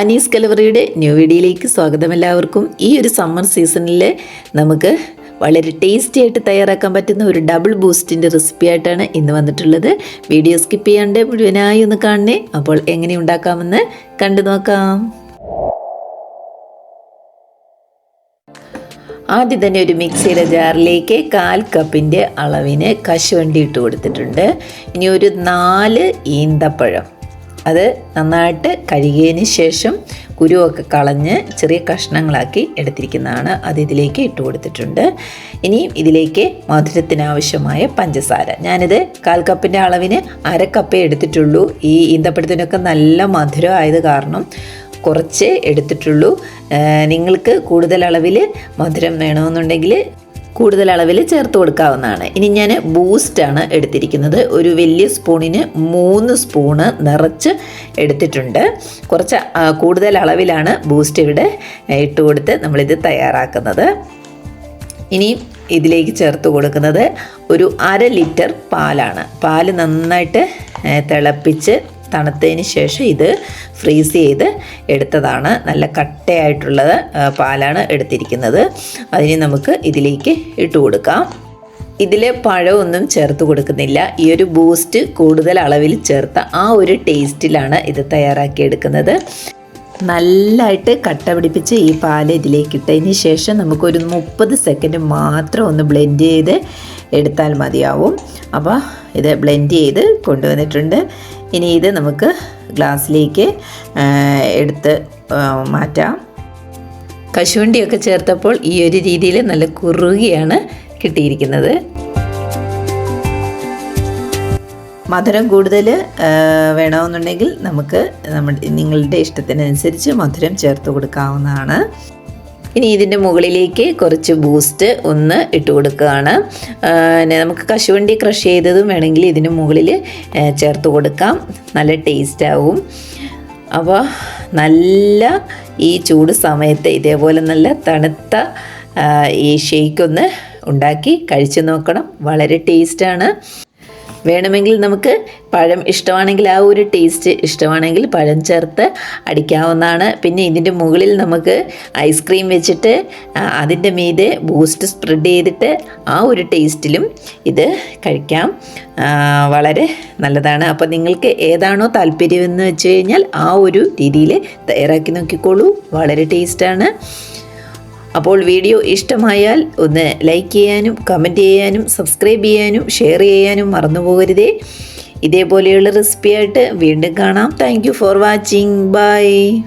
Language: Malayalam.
അനീസ് കലവറിയുടെ ന്യൂ വീഡിയോയിലേക്ക് സ്വാഗതം എല്ലാവർക്കും. ഈ ഒരു സമ്മർ സീസണിൽ നമുക്ക് വളരെ ടേസ്റ്റി ആയിട്ട് തയ്യാറാക്കാൻ പറ്റുന്ന ഒരു ഡബിൾ ബൂസ്റ്റിന്റെ റെസിപ്പി ആയിട്ടാണ് ഇന്ന് വന്നിട്ടുള്ളത്. വീഡിയോ സ്കിപ്പ് ചെയ്യാണ്ട് മുഴുവനായി ഒന്ന് കാണണേ. അപ്പോൾ എങ്ങനെ ഉണ്ടാക്കാമെന്ന് കണ്ടു നോക്കാം. ആദ്യം തന്നെ ഒരു മിക്സിയുടെ ജാറിലേക്ക് കാൽ കപ്പിന്റെ അളവിന് കശുവണ്ടി ഇട്ട് കൊടുത്തിട്ടുണ്ട്. ഇനി ഒരു നാല് ഈന്തപ്പഴം. അത് നന്നായിട്ട് കഴുകിയതിന് ശേഷം കുരുവൊക്കെ കളഞ്ഞ് ചെറിയ കഷ്ണങ്ങളാക്കി എടുത്തിരിക്കുന്നതാണ്. അത് ഇതിലേക്ക് ഇട്ട് കൊടുത്തിട്ടുണ്ട്. ഇനിയും ഇതിലേക്ക് മധുരത്തിനാവശ്യമായ പഞ്ചസാര. ഞാനിത് കാൽ കപ്പിന്റെ അളവിന് അര കപ്പേ എടുത്തിട്ടുള്ളൂ. ഈ ഈന്തപ്പഴത്തിനൊക്കെ നല്ല മധുരം ആയത് കാരണം കുറച്ച് എടുത്തിട്ടുള്ളൂ. നിങ്ങൾക്ക് കൂടുതൽ അളവിൽ മധുരം വേണമെന്നുണ്ടെങ്കിൽ കൂടുതൽ അളവിൽ ചേർത്ത് കൊടുക്കാവുന്നതാണ്. ഇനി ഞാൻ ബൂസ്റ്റാണ് എടുത്തിരിക്കുന്നത്. ഒരു വലിയ സ്പൂണിന് മൂന്ന് സ്പൂണ് നിറച്ച് എടുത്തിട്ടുണ്ട്. കുറച്ച് കൂടുതൽ അളവിലാണ് ബൂസ്റ്റ് ഇവിടെ ഇട്ട് കൊടുത്ത് നമ്മളിത് തയ്യാറാക്കുന്നത്. ഇനി ഇതിലേക്ക് ചേർത്ത് കൊടുക്കുന്നത് ഒരു അര ലിറ്റർ പാലാണ്. പാൽ നന്നായിട്ട് തിളപ്പിച്ച് തണുത്തതിന് ശേഷം ഇത് ഫ്രീസ് ചെയ്ത് എടുത്തതാണ്. നല്ല കട്ടയായിട്ടുള്ള പാലാണ് എടുത്തിരിക്കുന്നത്. അതിന് നമുക്ക് ഇതിലേക്ക് ഇട്ട് കൊടുക്കാം. ഇതിൽ പഴമൊന്നും ചേർത്ത് കൊടുക്കുന്നില്ല. ഈ ഒരു ബൂസ്റ്റ് കൂടുതൽ അളവിൽ ചേർത്ത ആ ഒരു ടേസ്റ്റിലാണ് ഇത് തയ്യാറാക്കിയെടുക്കുന്നത് നല്ലതായിട്ട് കട്ട പിടിപ്പിച്ച് ഈ പാൽ ഇതിലേക്ക് ഇട്ടതിന് ശേഷം നമുക്കൊരു മുപ്പത് സെക്കൻഡ് മാത്രം ഒന്ന് ബ്ലെൻഡ് ചെയ്ത് എടുത്താൽ മതിയാവും. അപ്പോൾ ഇത് ബ്ലെൻഡ് ചെയ്ത് കൊണ്ടുവന്നിട്ടുണ്ട്. ഇനി ഇത് നമുക്ക് ഗ്ലാസ്സിലേക്ക് എടുത്ത് മാറ്റാം. കശുവണ്ടിയൊക്കെ ചേർത്തപ്പോൾ ഈ ഒരു രീതിയിൽ നല്ല കുറുകിയാണ് കിട്ടിയിരിക്കുന്നത്. മധുരം കൂടുതൽ വേണമെന്നുണ്ടെങ്കിൽ നമുക്ക് നമ്മുടെ നിങ്ങളുടെ ഇഷ്ടത്തിനനുസരിച്ച് മധുരം ചേർത്ത് കൊടുക്കാവുന്നതാണ്. ഇനി ഇതിന്റെ മുകളിലേക്ക് കുറച്ച് ബൂസ്റ്റ് ഒന്ന് ഇട്ട് കൊടുക്കുകയാണ്. നമുക്ക് കശുവണ്ടി ക്രഷ് ചെയ്തതും വേണമെങ്കിൽ ഇതിന് മുകളിൽ ചേർത്ത് കൊടുക്കാം. നല്ല ടേസ്റ്റ് ആവും. അപ്പോൾ നല്ല ഈ ചൂട് സമയത്ത് ഇതേപോലെ നല്ല തണുത്ത ഈ ഷെയ്ക്കൊന്ന് ഉണ്ടാക്കി കഴിച്ചു നോക്കണം. വളരെ ടേസ്റ്റാണ് വേണമെങ്കിൽ നമുക്ക് പഴം ഇഷ്ടമാണെങ്കിൽ ആ ഒരു ടേസ്റ്റ് ഇഷ്ടമാണെങ്കിൽ പഴം ചേർത്ത് അടിക്കാവുന്നതാണ്. പിന്നെ ഇതിന്റെ മുകളിൽ നമുക്ക് ഐസ്ക്രീം വെച്ചിട്ട് അതിന്റെ മീതെ ബൂസ്റ്റ് സ്പ്രെഡ് ചെയ്തിട്ട് ആ ഒരു ടേസ്റ്റിലും ഇത് കഴിക്കാം. വളരെ നല്ലതാണ്. അപ്പോൾ നിങ്ങൾക്ക് ഏതാണോ താല്പര്യമെന്ന് വെച്ച് കഴിഞ്ഞാൽ ആ ഒരു രീതിയിൽ തയ്യാറാക്കി നോക്കിക്കോളൂ. വളരെ ടേസ്റ്റാണ് അപ്പോൾ വീഡിയോ ഇഷ്ടമായാൽ ഒന്ന് ലൈക്ക് ചെയ്യാനും കമന്റ് ചെയ്യാനും സബ്സ്ക്രൈബ് ചെയ്യാനും ഷെയർ ചെയ്യാനും മറന്നു പോകരുതേ. ഇതേപോലെയുള്ള റെസിപ്പിയായിട്ട് വീണ്ടും കാണാം. Thank for watching bye